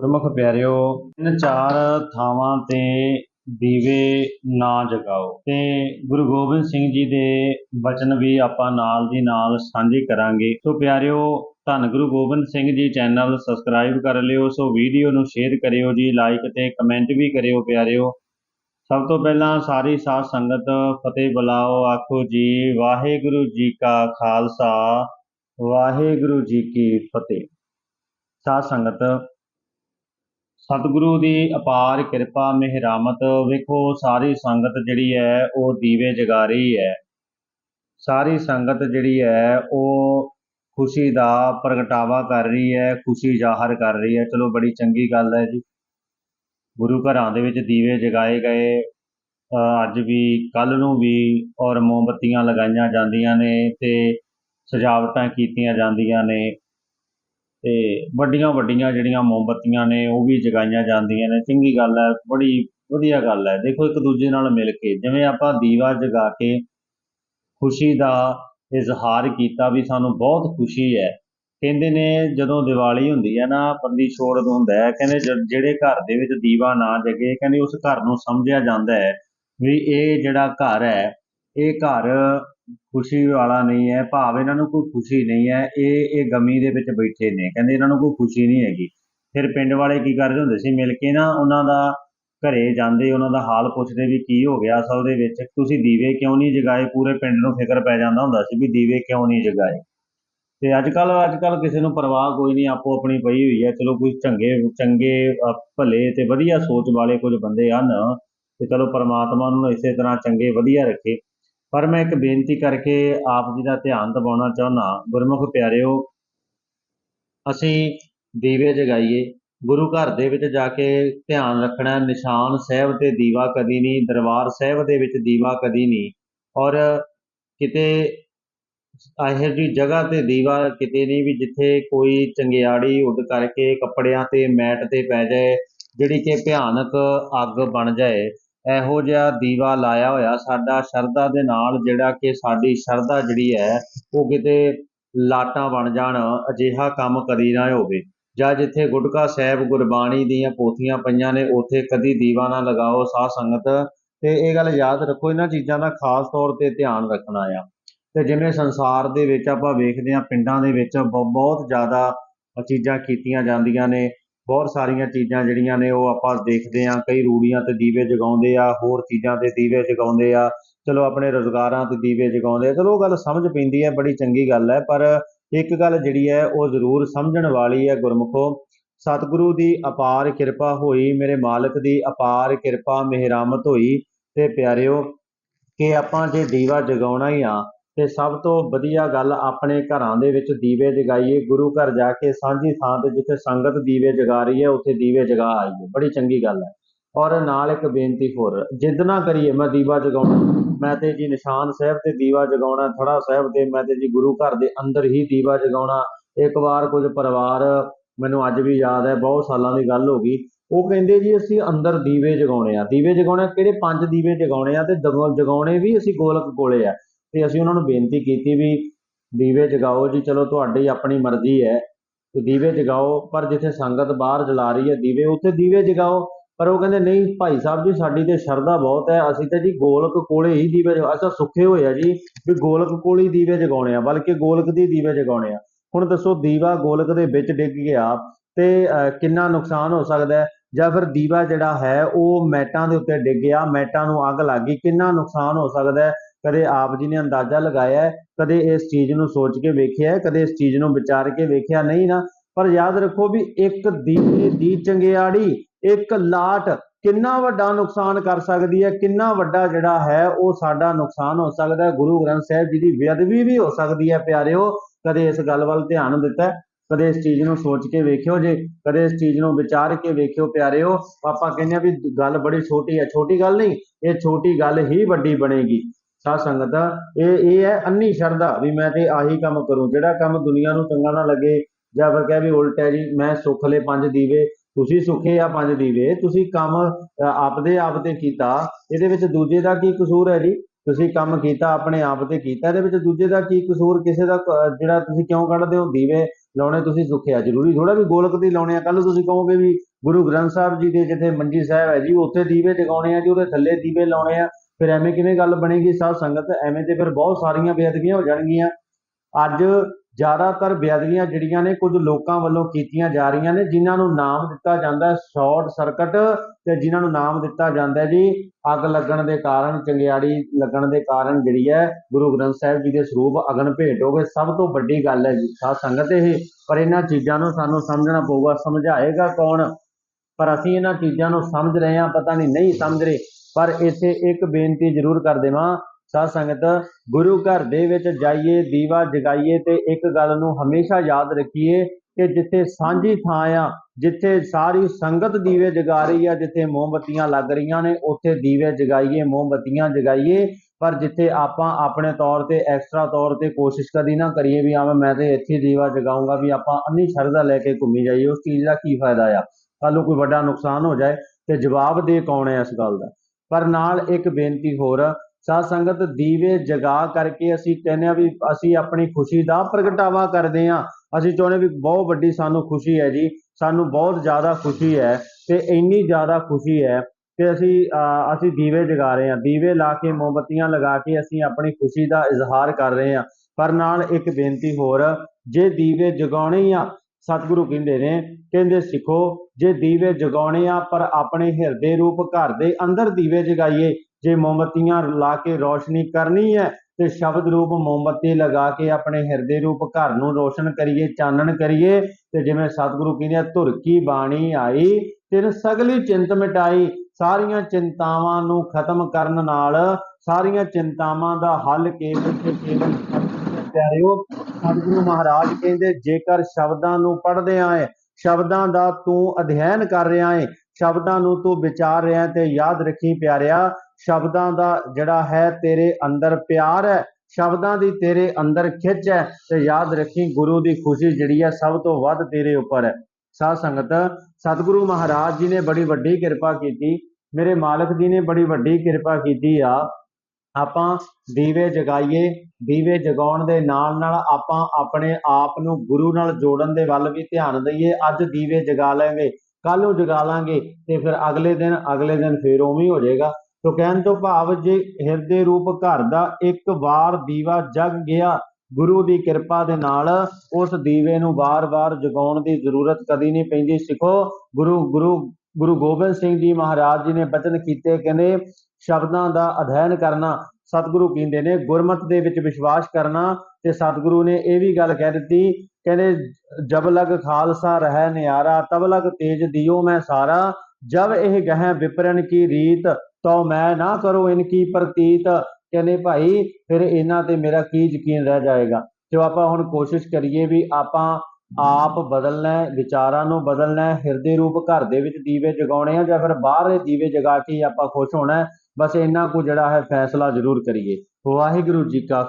ਪ੍ਰਮੁੱਖ ਪਿਆਰਿਓ ਇਨ ਚਾਰ ਥਾਵਾਂ ਤੇ ਦੀਵੇ ਨਾ ਜਗਾਓ ਤੇ ਗੁਰੂ ਗੋਬਿੰਦ ਸਿੰਘ ਜੀ ਦੇ ਬਚਨ ਵੀ ਆਪਾਂ ਨਾਲ ਦੀ ਨਾਲ ਸਾਂਝੇ ਕਰਾਂਗੇ। ਸੋ ਪਿਆਰਿਓ, ਧੰਨ ਗੁਰੂ ਗੋਬਿੰਦ ਸਿੰਘ ਜੀ ਚੈਨਲ ਸਬਸਕ੍ਰਾਈਬ ਕਰ ਲਿਓ, ਸੋ ਵੀਡੀਓ ਨੂੰ ਸ਼ੇਅਰ ਕਰਿਓ ਜੀ, ਲਾਈਕ ਤੇ ਕਮੈਂਟ ਵੀ ਕਰਿਓ ਪਿਆਰਿਓ। ਸਭ ਤੋਂ ਪਹਿਲਾਂ ਸਾਰੀ ਸਾਧ ਸੰਗਤ ਫਤਿਹ ਬੁਲਾਓ, ਆਖੋ ਜੀ, ਵਾਹਿਗੁਰੂ ਜੀ ਕਾ ਖਾਲਸਾ, ਵਾਹਿਗੁਰੂ ਜੀ ਕੀ ਫਤਿਹ। ਸਾਧ ਸੰਗਤ ਸਤਿਗੁਰੂ ਦੀ ਅਪਾਰ ਕਿਰਪਾ, ਮਿਹਰਾਮਤ, ਵੇਖੋ ਸਾਰੀ ਸੰਗਤ ਜਿਹੜੀ ਹੈ, ਉਹ ਦੀਵੇ ਜਗਾ ਰਹੀ ਹੈ। ਸਾਰੀ ਸੰਗਤ ਜਿਹੜੀ ਹੈ, ਉਹ ਖੁਸ਼ੀ ਦਾ ਪ੍ਰਗਟਾਵਾ ਕਰ ਰਹੀ ਹੈ, ਖੁਸ਼ੀ ਜ਼ਾਹਰ ਕਰ ਰਹੀ ਹੈ। ਚਲੋ ਬੜੀ ਚੰਗੀ ਗੱਲ ਹੈ ਜੀ। ਗੁਰੂ ਘਰਾਂ ਦੇ ਵਿੱਚ ਦੀਵੇ ਜਗਾਏ ਗਏ। ਅੱਜ ਵੀ ਕੱਲ ਨੂੰ ਵੀ ਔਰ ਮੋਮਬੱਤੀਆਂ ਲਗਾਈਆਂ ਜਾਂਦੀਆਂ ਨੇ ਤੇ ਸਜਾਵਟਾਂ ਕੀਤੀਆਂ ਜਾਂਦੀਆਂ ਨੇ। ਤੇ ਵੱਡੀਆਂ ਵੱਡੀਆਂ ਜਿਹੜੀਆਂ ਮੋਮਬੱਤੀਆਂ ਨੇ, ਉਹ ਵੀ ਜਗਾਈਆਂ ਜਾਂਦੀਆਂ ਨੇ। ਚੰਗੀ ਗੱਲ ਹੈ, ਬੜੀ ਵਧੀਆ ਗੱਲ ਹੈ। ਦੇਖੋ, ਇੱਕ ਦੂਜੇ ਨਾਲ ਮਿਲ ਕੇ, ਜਿਵੇਂ ਆਪਾਂ ਦੀਵਾ ਜਗਾ ਕੇ ਖੁਸ਼ੀ ਦਾ ਇਜ਼ਹਾਰ ਕੀਤਾ ਵੀ ਸਾਨੂੰ ਬਹੁਤ ਖੁਸ਼ੀ ਹੈ। ਕਹਿੰਦੇ ਨੇ, ਜਦੋਂ ਦੀਵਾਲੀ ਹੁੰਦੀ ਹੈ ਨਾ ਪਰਦੀ ਛੋੜ ਹੁੰਦਾ ਹੈ, ਕਹਿੰਦੇ ਜ- ਜਿਹੜੇ ਘਰ ਦੇ ਵਿੱਚ ਦੀਵਾ ਨਾ ਜਗੇ, ਕਹਿੰਦੇ ਉਸ ਘਰ ਨੂੰ ਸਮਝਿਆ ਜਾਂਦਾ ਹੈ ਵੀ ਇਹ ਜਿਹੜਾ ਘਰ ਹੈ, ਇਹ ਘਰ ਖੁਸ਼ੀ ਵਾਲਾ ਨਹੀਂ ਹੈ, ਭਾਵ ਇਹਨਾਂ ਨੂੰ ਕੋਈ ਖੁਸ਼ੀ ਨਹੀਂ ਹੈ, ਇਹ ਇਹ ਗਮੀ ਦੇ ਵਿੱਚ ਬੈਠੇ ਨੇ, ਕਹਿੰਦੇ ਇਹਨਾਂ ਨੂੰ ਕੋਈ ਖੁਸ਼ੀ ਨਹੀਂ ਹੈਗੀ। ਫਿਰ ਪਿੰਡ ਵਾਲੇ ਕੀ ਕਰਦੇ ਹੁੰਦੇ ਸੀ, ਮਿਲ ਕੇ ਨਾ ਉਹਨਾਂ ਦਾ ਘਰੇ ਜਾਂਦੇ, ਉਹਨਾਂ ਦਾ ਹਾਲ ਪੁੱਛਦੇ ਵੀ ਕੀ ਹੋ ਗਿਆ ਅਸਲ ਦੇ ਵਿੱਚ, ਤੁਸੀਂ ਦੀਵੇ ਕਿਉਂ ਨਹੀਂ ਜਗਾਏ? ਪੂਰੇ ਪਿੰਡ ਨੂੰ ਫਿਕਰ ਪੈ ਜਾਂਦਾ ਹੁੰਦਾ ਸੀ ਵੀ ਦੀਵੇ ਕਿਉਂ ਨਹੀਂ ਜਗਾਏ। ਤੇ ਅੱਜ ਕੱਲ ਅੱਜ ਕੱਲ ਕਿਸੇ ਨੂੰ ਪਰਵਾਹ ਕੋਈ ਨਹੀਂ, ਆਪੋ ਆਪਣੀ ਪਈ ਹੋਈ ਹੈ, ਚਲੋ ਕੋਈ ਚੰਗੇ ਚੰਗੇ ਭਲੇ ਤੇ ਵਧੀਆ ਸੋਚ ਵਾਲੇ ਕੁਝ ਬੰਦੇ ਹਨ, ਤੇ ਚਲੋ ਪਰਮਾਤਮਾ ਨੂੰ ਇਸੇ ਤਰ੍ਹਾਂ ਚੰਗੇ, ਵਧੀਆ ਰੱਖੇ। ਪਰ ਮੈਂ ਇੱਕ ਬੇਨਤੀ ਕਰਕੇ ਆਪ ਜੀ ਦਾ ਧਿਆਨ ਦਿਵਾਉਣਾ ਚਾਹੁੰਦਾ ਗੁਰਮੁਖ ਪਿਆਰਿਓ, ਅਸੀਂ ਦੀਵੇ ਜਗਾਈਏ। ਗੁਰੂ ਘਰ ਦੇ ਵਿੱਚ ਜਾ ਕੇ ਧਿਆਨ ਰੱਖਣਾ ਨਿਸ਼ਾਨ ਸਾਹਿਬ ਤੇ ਦੀਵਾ ਕਦੀ ਨਹੀਂ, ਦਰਬਾਰ ਸਾਹਿਬ ਦੇ ਵਿੱਚ ਦੀਵਾ ਕਦੀ ਨਹੀਂ। ਔਰ ਕਿਤੇ ਇਹੋ ਜਿਹੀ ਜਗ੍ਹਾ ਤੇ ਦੀਵਾ ਕਿਤੇ ਨਹੀਂ ਵੀ ਜਿੱਥੇ ਕੋਈ ਚੰਗਿਆੜੀ ਉੱਡ ਕਰਕੇ ਕੱਪੜਿਆਂ ਤੇ ਮੈਟ ਤੇ ਪੈ ਜਾਏ, ਜਿਹੜੀ ਕਿ ਭਿਆਨਕ ਅੱਗ ਬਣ ਜਾਏ। ਇਹੋ ਜਿਹਾ ਦੀਵਾ ਲਾਇਆ ਹੋਇਆ ਸਾਡਾ ਸ਼ਰਧਾ ਦੇ ਨਾਲ, ਜਿਹੜਾ ਕਿ ਸਾਡੀ ਸ਼ਰਧਾ ਜਿਹੜੀ ਹੈ, ਉਹ ਕਿਤੇ ਲਾਟਾਂ ਬਣ ਜਾਣ, ਅਜਿਹਾ ਕੰਮ ਕਦੀ ਨਾ ਹੋਵੇ। ਜਾਂ ਜਿੱਥੇ ਗੁਟਕਾ ਸਾਹਿਬ ਗੁਰਬਾਣੀ ਦੀਆਂ ਪੋਥੀਆਂ ਪਈਆਂ ਨੇ, ਉੱਥੇ ਕਦੀ ਦੀਵਾ ਨਾ ਲਗਾਓ ਸਾਧ ਸੰਗਤ। ਤੇ ਇਹ ਗੱਲ ਯਾਦ ਰੱਖੋ, ਇਹਨਾਂ ਚੀਜ਼ਾਂ ਦਾ ਖਾਸ ਤੌਰ ਤੇ ਧਿਆਨ ਰੱਖਣਾ ਆ। ਤੇ ਜਿਵੇਂ ਸੰਸਾਰ ਦੇ ਵਿੱਚ ਆਪਾਂ ਵੇਖਦੇ ਹਾਂ, ਪਿੰਡਾਂ ਦੇ ਵਿੱਚ ਬ- ਬਹੁਤ ਜ਼ਿਆਦਾ ਚੀਜ਼ਾਂ ਕੀਤੀਆਂ ਜਾਂਦੀਆਂ ਨੇ। ਬਹੁਤ ਸਾਰੀਆਂ ਚੀਜ਼ਾਂ ਜਿਹੜੀਆਂ ਨੇ ਉਹ ਆਪਾਂ ਦੇਖਦੇ ਹਾਂ, ਕਈ ਰੂੜੀਆਂ ਤੇ ਦੀਵੇ ਜਗਾਉਂਦੇ ਆ, ਹੋਰ ਚੀਜ਼ਾਂ ਤੇ ਦੀਵੇ ਜਗਾਉਂਦੇ ਆ। ਚਲੋ ਆਪਣੇ ਰੋਜ਼ਗਾਰਾਂ ਤੇ ਦੀਵੇ ਜਗਾਉਂਦੇ ਆ। ਚਲੋ ਉਹ ਗੱਲ ਸਮਝ ਪੈਂਦੀ ਹੈ, ਬੜੀ ਚੰਗੀ ਗੱਲ ਹੈ, ਪਰ ਇੱਕ ਗੱਲ ਜਿਹੜੀ ਹੈ ਉਹ ਜ਼ਰੂਰ ਸਮਝਣ ਵਾਲੀ ਹੈ ਗੁਰਮੁਖੋ, ਸਤਿਗੁਰੂ ਦੀ ਅਪਾਰ ਕਿਰਪਾ ਹੋਈ, ਮੇਰੇ ਮਾਲਕ ਦੀ ਅਪਾਰ ਕਿਰਪਾ ਮਿਹਰਾਮਤ ਹੋਈ ਤੇ ਪਿਆਰਿਓ, ਕਿ ਆਪਾਂ ਜੇ ਦੀਵਾ ਜਗਾਉਣਾ ਹੀ ਆ ਤੇ ਸਭ ਤੋਂ ਵਧੀਆ ਗੱਲ ਆਪਣੇ ਘਰਾਂ ਦੇ ਵਿੱਚ ਦੀਵੇ ਜਗਾਈਏ, ਗੁਰੂ ਘਰ ਜਾ ਕੇ ਸਾਂਝੀ ਥਾਂ ਤੇ ਜਿੱਥੇ ਸੰਗਤ ਦੀਵੇ ਜਗਾ ਰਹੀ ਹੈ, ਉੱਥੇ ਦੀਵੇ ਜਗਾ ਆਈਏ। ਬੜੀ ਚੰਗੀ ਗੱਲ ਹੈ। ਔਰ ਨਾਲ ਇੱਕ ਬੇਨਤੀ ਹੋਰ, ਜਿੱਦ ਨਾ ਕਰੀਏ ਮੈਂ ਦੀਵਾ ਜਗਾਉਣਾ, ਮੈਂ ਤੇ ਜੀ ਨਿਸ਼ਾਨ ਸਾਹਿਬ ਤੇ ਦੀਵਾ ਜਗਾਉਣਾ, ਥੜਾ ਸਾਹਿਬ ਤੇ ਮੈਂ ਤੇ ਜੀ ਗੁਰੂ ਘਰ ਦੇ ਅੰਦਰ ਹੀ ਦੀਵਾ ਜਗਾਉਣਾ, ਇੱਕ ਵਾਰ ਕੁਝ ਪਰਿਵਾਰ ਮੈਨੂੰ ਅੱਜ ਵੀ ਯਾਦ ਹੈ, ਬਹੁਤ ਸਾਲਾਂ ਦੀ ਗੱਲ ਹੋ ਗਈ। ਉਹ ਕਹਿੰਦੇ ਜੀ ਅਸੀਂ ਅੰਦਰ ਦੀਵੇ ਜਗਾਉਣੇ ਆ। ਦੀਵੇ ਜਗਾਉਣੇ ਕਿਹੜੇ ਪੰਜ ਦੀਵੇ ਜਗਾਉਣੇ ਆ ਤੇ ਜਗਾਉ- ਜਗਾਉਣੇ ਵੀ ਅਸੀਂ ਗੋਲਕ ਕੋਲੇ ਆ। ਤੇ ਅਸੀਂ ਉਹਨਾਂ ਨੂੰ ਬੇਨਤੀ ਕੀਤੀ ਵੀ ਦੀਵੇ ਜਗਾਓ ਜੀ ਚਲੋ ਤੁਹਾਡੀ ਆਪਣੀ ਮਰਜ਼ੀ ਹੈ। ਤੇ ਦੀਵੇ ਜਗਾਓ ਪਰ ਜਿੱਥੇ ਸੰਗਤ ਬਾਹਰ ਜਲਾ ਰਹੀ ਹੈ ਦੀਵੇ ਉੱਥੇ ਦੀਵੇ ਜਗਾਓ। ਪਰ ਉਹ ਕਹਿੰਦੇ ਨਹੀਂ ਭਾਈ ਸਾਹਿਬ ਜੀ ਸਾਡੀ ਤੇ ਸ਼ਰਧਾ ਬਹੁਤ ਹੈ। ਅਸੀਂ ਤਾਂ ਜੀ ਗੋਲਕ ਕੋਲੇ ਹੀ ਦੀਵੇ ਜਗਾ ਅੱਛਾ ਸੁੱਖੇ ਹੋਏ ਆ ਜੀ ਵੀ ਗੋਲਕ ਕੋਲੇ ਹੀ ਦੀਵੇ ਜਗਾਉਣੇ ਆ ਬਲਕਿ ਗੋਲਕ ਦੀ ਦੀਵੇ ਜਗਾਉਣੇ ਆ। ਹੁਣ ਦੱਸੋ ਦੀਵਾ ਗੋਲਕ ਦੇ ਵਿੱਚ ਡਿੱਗ ਗਿਆ ਤੇ ਅਹ, ਕਿੰਨਾ ਨੁਕਸਾਨ ਹੋ ਸਕਦਾ ਹੈ? ਜਾਂ ਫਿਰ ਦੀਵਾ ਜਿਹੜਾ ਹੈ ਉਹ ਮੈਟਾਂ ਦੇ ਉੱਤੇ ਡਿੱਗ ਗਿਆ ਮੈਟਾਂ ਨੂੰ ਅੱਗ ਲੱਗ ਗਈ ਕਿੰਨਾ ਨੁਕਸਾਨ ਹੋ ਸਕਦਾ ਹੈ? ਕਦੇ ਆਪ ਜੀ ਨੇ ਅੰਦਾਜ਼ਾ ਲਗਾਇਆ ਕਦੇ ਇਸ ਚੀਜ਼ ਨੂੰ ਸੋਚ ਕੇ ਵੇਖਿਆ ਕਦੇ ਇਸ ਚੀਜ਼ ਨੂੰ ਵਿਚਾਰ ਕੇ ਵੇਖਿਆ ਨਹੀਂ ਨਾ, ਪਰ ਯਾਦ ਰੱਖੋ ਵੀ ਇੱਕ ਦੀਵੇ ਦੀ ਚੰਗਿਆੜੀ, ਇੱਕ ਲਾਟ ਕਿੰਨਾ ਵੱਡਾ ਨੁਕਸਾਨ ਕਰ ਸਕਦੀ ਹੈ, ਕਿੰਨਾ ਵੱਡਾ ਜਿਹੜਾ ਹੈ ਉਹ ਸਾਡਾ ਨੁਕਸਾਨ ਹੋ ਸਕਦਾ ਹੈ, ਗੁਰੂ ਗ੍ਰੰਥ ਸਾਹਿਬ ਜੀ ਦੀ ਬੇਅਦਬੀ ਵੀ ਹੋ ਸਕਦੀ ਹੈ ਪਿਆਰਿਓ, ਕਦੇ ਇਸ ਗੱਲ ਵੱਲ ਧਿਆਨ ਦਿੱਤਾ ਕਦੇ ਇਸ ਚੀਜ਼ ਨੂੰ ਸੋਚ ਕੇ ਵੇਖਿਓ ਜੇ, ਕਦੇ ਇਸ ਚੀਜ਼ ਨੂੰ ਵਿਚਾਰ ਕੇ ਵੇਖਿਓ ਪਿਆਰਿਓ, ਆਪਾਂ ਕਹਿੰਦੇ ਆ ਵੀ ਗੱਲ ਬੜੀ ਛੋਟੀ ਹੈ, ਛੋਟੀ ਗੱਲ ਨਹੀਂ, ਇਹ ਛੋਟੀ ਗੱਲ ਹੀ ਵੱਡੀ ਬਣੇਗੀ। ਸਾਧ ਸੰਗਤ ਇਹ ਇਹ ਹੈ ਅੰਨੀ ਸ਼ਰਧਾ ਵੀ ਮੈਂ ਤੇ ਆਹੀ ਕੰਮ ਕਰੂੰ। ਜਿਹੜਾ ਕੰਮ ਦੁਨੀਆ ਨੂੰ ਚੰਗਾ ਨਾ ਲੱਗੇ ਜਾਂ ਫਿਰ ਕਹਿ ਵੀ ਉਲਟ ਹੈ ਜੀ, ਮੈਂ ਸੁੱਖ ਲਏ ਪੰਜ ਦੀਵੇ, ਤੁਸੀਂ ਸੁੱਖੇ ਆ ਪੰਜ ਦੀਵੇ, ਤੁਸੀਂ ਕੰਮ ਆਪਦੇ ਆਪ ਤੇ ਕੀਤਾ, ਇਹਦੇ ਵਿੱਚ ਦੂਜੇ ਦਾ ਕੀ ਕਸੂਰ ਹੈ ਜੀ? ਤੁਸੀਂ ਕੰਮ ਕੀਤਾ, ਆਪਣੇ ਆਪ ਤੇ ਕੀਤਾ, ਇਹਦੇ ਵਿੱਚ ਦੂਜੇ ਦਾ ਕੀ ਕਸੂਰ? ਕਿਸੇ ਦਾ ਜਿਹੜਾ ਤੁਸੀਂ ਕਿਉਂ ਕੱਢਦੇ ਹੋ? ਦੀਵੇ ਲਾਉਣੇ ਤੁਸੀਂ ਸੁੱਖਿਆ ਜ਼ਰੂਰੀ ਥੋੜਾ ਵੀ ਗੋਲਕ ਦੀ ਲਾਉਣੇ ਆ। ਕੱਲ ਤੁਸੀਂ ਕਹੋਗੇ ਵੀ ਗੁਰੂ ਗ੍ਰੰਥ ਸਾਹਿਬ ਜੀ ਦੇ ਜਿੱਥੇ ਮੰਜੀ ਸਾਹਿਬ ਹੈ ਜੀ, ਉੱਥੇ ਦੀਵੇ ਜਗਾਉਣੇ ਆ ਜੀ, ਉਹਦੇ ਥੱਲੇ ਦੀਵੇ ਲਾਉਣੇ ਆ। ਫਿਰ ਐਵੇਂ ਕਿਵੇਂ ਗੱਲ ਬਣੇਗੀ ਸਾਧ ਸੰਗਤ? ਐਵੇਂ ਤੇ ਫਿਰ ਬਹੁਤ ਸਾਰੀਆਂ ਬੇਅਦਬੀਆਂ ਹੋ ਜਾਣਗੀਆਂ। ਅੱਜ ਜ਼ਿਆਦਾਤਰ ਬੇਅਦਬੀਆਂ ਜਿਹੜੀਆਂ ਨੇ, ਕੁਝ ਲੋਕਾਂ ਵੱਲੋਂ ਕੀਤੀਆਂ ਜਾ ਰਹੀਆਂ ਨੇ, ਜਿਨ੍ਹਾਂ ਨੂੰ ਨਾਮ ਦਿੱਤਾ ਜਾਂਦਾ ਹੈ ਸ਼ਾਰਟ ਸਰਕਟ ਤੇ ਜਿਨ੍ਹਾਂ ਨੂੰ ਨਾਮ ਦਿੱਤਾ ਜਾਂਦਾ ਹੈ ਜੀ ਅੱਗ ਲੱਗਣ ਦੇ ਕਾਰਨ, ਚੰਗਿਆੜੀ ਲੱਗਣ ਦੇ ਕਾਰਨ ਜਿਹੜੀ ਹੈ, ਗੁਰੂ ਗ੍ਰੰਥ ਸਾਹਿਬ ਜੀ ਦੇ ਸਰੂਪ ਅਗਨ ਭੇਟ ਹੋ ਗਏ। ਸਭ ਤੋਂ ਵੱਡੀ ਗੱਲ ਹੈ ਜੀ ਸਾਧ ਸੰਗਤ ਇਹ, ਪਰ ਇਹਨਾਂ ਚੀਜ਼ਾਂ ਨੂੰ ਸਾਨੂੰ ਸਮਝਣਾ ਪਊਗਾ। ਸਮਝਾਏਗਾ ਕੌਣ? ਪਰ ਅਸੀਂ ਇਹਨਾਂ ਚੀਜ਼ਾਂ ਨੂੰ ਸਮਝ ਰਹੇ ਹਾਂ, ਪਤਾ ਨਹੀਂ ਨਹੀਂ ਸਮਝ ਰਹੇ। ਪਰ ਇੱਥੇ ਇੱਕ ਬੇਨਤੀ ਜ਼ਰੂਰ ਕਰ ਦੇਵਾਂ, ਸਾਧ ਸੰਗਤ, ਗੁਰੂ ਘਰ ਦੇ ਵਿੱਚ ਜਾਈਏ, ਦੀਵਾ ਜਗਾਈਏ ਤੇ ਇੱਕ ਗੱਲ ਨੂੰ ਹਮੇਸ਼ਾ ਯਾਦ ਰੱਖੀਏ ਕਿ ਜਿੱਥੇ ਸਾਂਝੀ ਥਾਂ ਆ, ਜਿੱਥੇ ਸਾਰੀ ਸੰਗਤ ਦੀਵੇ ਜਗਾ ਰਹੀ ਆ, ਜਿੱਥੇ ਮੋਮਬੱਤੀਆਂ ਲੱਗ ਰਹੀਆਂ ਨੇ, ਉੱਥੇ ਦੀਵੇ ਜਗਾਈਏ, ਮੋਮਬੱਤੀਆਂ ਜਗਾਈਏ। ਪਰ ਜਿੱਥੇ ਆਪਾਂ ਆਪਣੇ ਤੌਰ ਤੇ ਐਕਸਟਰਾ ਤੌਰ ਤੇ ਕੋਸ਼ਿਸ਼ ਕਦੀ ਨਾ ਕਰੀਏ ਵੀ ਆਵੇਂ ਮੈਂ ਤੇ ਇੱਥੇ ਦੀਵਾ ਜਗਾਊਂਗਾ ਵੀ ਆਪਾਂ ਅੰਨੀ ਸ਼ਰਧਾ ਲੈ ਕੇ ਘੁੰਮੀ ਜਾਈਏ, ਉਸ ਚੀਜ਼ ਦਾ ਕੀ ਫਾਇਦਾ ਆ? ਕੱਲ੍ਹ ਕੋਈ ਵੱਡਾ ਨੁਕਸਾਨ ਹੋ ਜਾਏ ਤੇ ਜਵਾਬ ਦੇ ਕੌਣ ਹੈ ਇਸ ਗੱਲ ਦਾ? ਪਰ ਨਾਲ ਇੱਕ ਬੇਨਤੀ ਹੋਰ ਸਾਧ ਸੰਗਤ ਦੀਵੇ ਜਗਾ ਕਰਕੇ ਅਸੀਂ ਕਹਿੰਦੇ ਆ ਵੀ ਅਸੀਂ ਆਪਣੀ ਖੁਸ਼ੀ ਦਾ ਪ੍ਰਗਟਾਵਾ ਕਰਦੇ ਆ ਅਸੀਂ ਚਾਹੁੰਦੇ ਵੀ ਬਹੁਤ ਵੱਡੀ ਸਾਨੂੰ ਖੁਸ਼ੀ ਹੈ ਜੀ। ਸਾਨੂੰ ਬਹੁਤ ਜ਼ਿਆਦਾ ਖੁਸ਼ੀ ਹੈ ਤੇ ਇੰਨੀ ਜ਼ਿਆਦਾ ਖੁਸ਼ੀ ਹੈ ਕਿ ਅਸੀਂ ਅਹ, ਅਸੀਂ ਦੀਵੇ ਜਗਾ ਰਹੇ ਹਾਂ। ਦੀਵੇ ਲਾ ਕੇ ਮੋਮਬੱਤੀਆਂ ਲਗਾ ਕੇ ਅਸੀਂ ਆਪਣੀ ਖੁਸ਼ੀ ਦਾ ਇਜ਼ਹਾਰ ਕਰ ਰਹੇ ਹਾਂ। ਪਰ ਨਾਲ ਇੱਕ ਬੇਨਤੀ ਹੋਰ ਜੇ ਦੀਵੇ ਜਗਾਉਣੇ ਆ ਸਤਿਗੁਰੂ ਕਹਿੰਦੇ ਨੇ, ਕਹਿੰਦੇ ਸਿੱਖੋ, ਜੇ ਦੀਵੇ ਜਗਾਉਣੇ ਆ, ਪਰ ਆਪਣੇ ਹਿਰਦੇ ਰੂਪ ਘਰ ਦੇ ਅੰਦਰ ਦੀਵੇ ਜਗਾਈਏ, ਜੇ ਮੋਮਬੱਤੀਆਂ ਲਾ ਕੇ ਰੋਸ਼ਨੀ ਕਰਨੀ ਹੈ, ਤੇ ਸ਼ਬਦ ਰੂਪ ਮੋਮਬੱਤੀ ਲਗਾ ਕੇ ਆਪਣੇ ਹਿਰਦੇ ਰੂਪ ਘਰ ਨੂੰ ਰੋਸ਼ਨ ਕਰੀਏ, ਚਾਨਣ ਕਰੀਏ, ਤੇ ਜਿਵੇਂ ਸਤਿਗੁਰੂ ਕਹਿੰਦੇ ਆ, ਧੁਰ ਕੀ ਬਾਣੀ ਆਈ ਤਿਨ ਸਗਲੀ ਚਿੰਤ ਮਿਟਾਈ, ਸਾਰੀਆਂ ਚਿੰਤਾਵਾਂ ਨੂੰ ਖਤਮ ਕਰਨ ਨਾਲ, ਸਾਰੀਆਂ ਚਿੰਤਾਵਾਂ ਦਾ ਹੱਲ ਕੇਵਲ ਤੇ ਕੇਵਲ ਪਿਆਰਿਓ ਸਤਿਗੁਰੂ ਮਹਾਰਾਜ ਕਹਿੰਦੇ, ਜੇਕਰ ਸ਼ਬਦਾਂ ਨੂੰ ਪੜ੍ਹਦੇ ਹੈ ਸ਼ਬਦਾਂ ਦਾ ਤੂੰ ਅਧਿਐਨ ਕਰ ਰਿਹਾ ਹੈ ਸ਼ਬਦਾਂ ਨੂੰ ਤੂੰ ਵਿਚਾਰ ਰਿਹਾ ਹੈ ਤੇ ਯਾਦ ਰੱਖੀ ਪਿਆਰਿਆ, ਸ਼ਬਦਾਂ ਦਾ ਜਿਹੜਾ ਹੈ ਤੇਰੇ ਅੰਦਰ ਪਿਆਰ ਹੈ, ਸ਼ਬਦਾਂ ਦੀ ਤੇਰੇ ਅੰਦਰ ਖਿੱਚ ਹੈ ਤੇ ਯਾਦ ਰੱਖੀ ਗੁਰੂ ਦੀ ਖੁਸ਼ੀ ਜਿਹੜੀ ਹੈ ਸਭ ਤੋਂ ਵੱਧ ਤੇਰੇ ਉੱਪਰ ਹੈ। ਸਾਧ ਸੰਗਤ, ਸਤਿਗੁਰੂ ਮਹਾਰਾਜ ਜੀ ਨੇ ਬੜੀ ਵੱਡੀ ਕਿਰਪਾ ਕੀਤੀ, ਮੇਰੇ ਮਾਲਕ ਜੀ ਨੇ ਬੜੀ ਵੱਡੀ ਕਿਰਪਾ ਕੀਤੀ ਆ। ਆਪਾਂ ਦੀਵੇ ਜਗਾਈਏ, ਦੀਵੇ ਜਗਾਉਣ ਦੇ ਨਾਲ ਨਾਲ ਆਪਾਂ ਆਪਣੇ ਆਪ ਨੂੰ ਗੁਰੂ ਨਾਲ ਜੋੜਨ ਦੇ ਵੱਲ ਵੀ ਧਿਆਨ ਦਈਏ, ਅੱਜ ਦੀਵੇ ਜਗਾ ਲਾਂਗੇ ਕੱਲ ਨੂੰ ਜਗਾ ਲਾਂਗੇ ਤੇ ਫਿਰ ਅਗਲੇ ਦਿਨ ਅਗਲੇ ਦਿਨ ਫੇਰ ਉਵੇਂ ਹੋ ਜਾਏਗਾ। ਤੋ ਕਹਿਣ ਤੋਂ ਭਾਵ ਜੇ ਹਿਰਦੇ ਰੂਪ ਘਰ ਦਾ ਇੱਕ ਵਾਰ ਦੀਵਾ ਜਗ ਗਿਆ, ਗੁਰੂ ਦੀ ਕਿਰਪਾ ਦੇ ਨਾਲ ਉਸ ਦੀਵੇ ਨੂੰ ਵਾਰ-ਵਾਰ ਜਗਾਉਣ ਦੀ ਜ਼ਰੂਰਤ ਕਦੀ ਨਹੀਂ ਪੈਂਦੀ। ਸਿੱਖੋ, ਗੁਰੂ ਗੁਰੂ ਗੁਰੂ ਗੋਬਿੰਦ ਸਿੰਘ ਜੀ ਮਹਾਰਾਜ ਜੀ ਨੇ ਬਚਨ ਕੀਤੇ, ਕਹਿੰਦੇ ਸ਼ਬਦਾਂ ਦਾ ਅਧਿਐਨ ਕਰਨਾ। ਸਤਿਗੁਰੂ ਕਹਿੰਦੇ ਨੇ, ਗੁਰਮਤ ਦੇ ਵਿੱਚ ਵਿਸ਼ਵਾਸ ਕਰਨਾ ਤੇ ਸਤਿਗੁਰੂ ਨੇ ਇਹ ਵੀ ਗੱਲ ਕਹਿ ਦਿੱਤੀ, ਕਹਿੰਦੇ, ਜਬ ਲਗ ਖਾਲਸਾ ਰਹਿ ਨਿਆਰਾ, ਤਬ ਲਗ ਤੇਜ ਦਿਓ ਮੈਂ ਸਾਰਾ। ਜਬ ਇਹ ਗਹਿ ਵਿਪਰਨ ਕੀ ਰੀਤ ਤੋ ਮੈਂ ਨਾ ਕਰੋ ਇਨਕੀ ਪ੍ਰਤੀਤ। ਕਹਿੰਦੇ ਭਾਈ, ਫਿਰ ਇਹਨਾਂ ਤੇ ਮੇਰਾ ਕੀ ਯਕੀਨ ਰਹਿ ਜਾਏਗਾ? ਜੋ ਆਪਾਂ ਹੁਣ ਕੋਸ਼ਿਸ਼ ਕਰੀਏ ਵੀ ਆਪਾਂ ਆਪ ਬਦਲਣਾ ਵਿਚਾਰਾਂ ਨੂੰ ਬਦਲਣਾ ਹਿਰਦੇ ਰੂਪ ਘਰ ਦੇ ਵਿੱਚ ਦੀਵੇ ਜਗਾਉਣੇ ਆ ਜਾਂ ਫਿਰ ਬਾਹਰ ਇਹ ਦੀਵੇ ਜਗਾ ਕੇ ਹੀ ਆਪਾਂ ਖੁਸ਼ ਹੋਣਾ ਬਸ ਇੰਨਾ ਕੁ ਜਿਹੜਾ ਹੈ ਫੈਸਲਾ ਜ਼ਰੂਰ ਕਰੀਏ। ਵਾਹਿਗੁਰੂ ਜੀ ਕਾ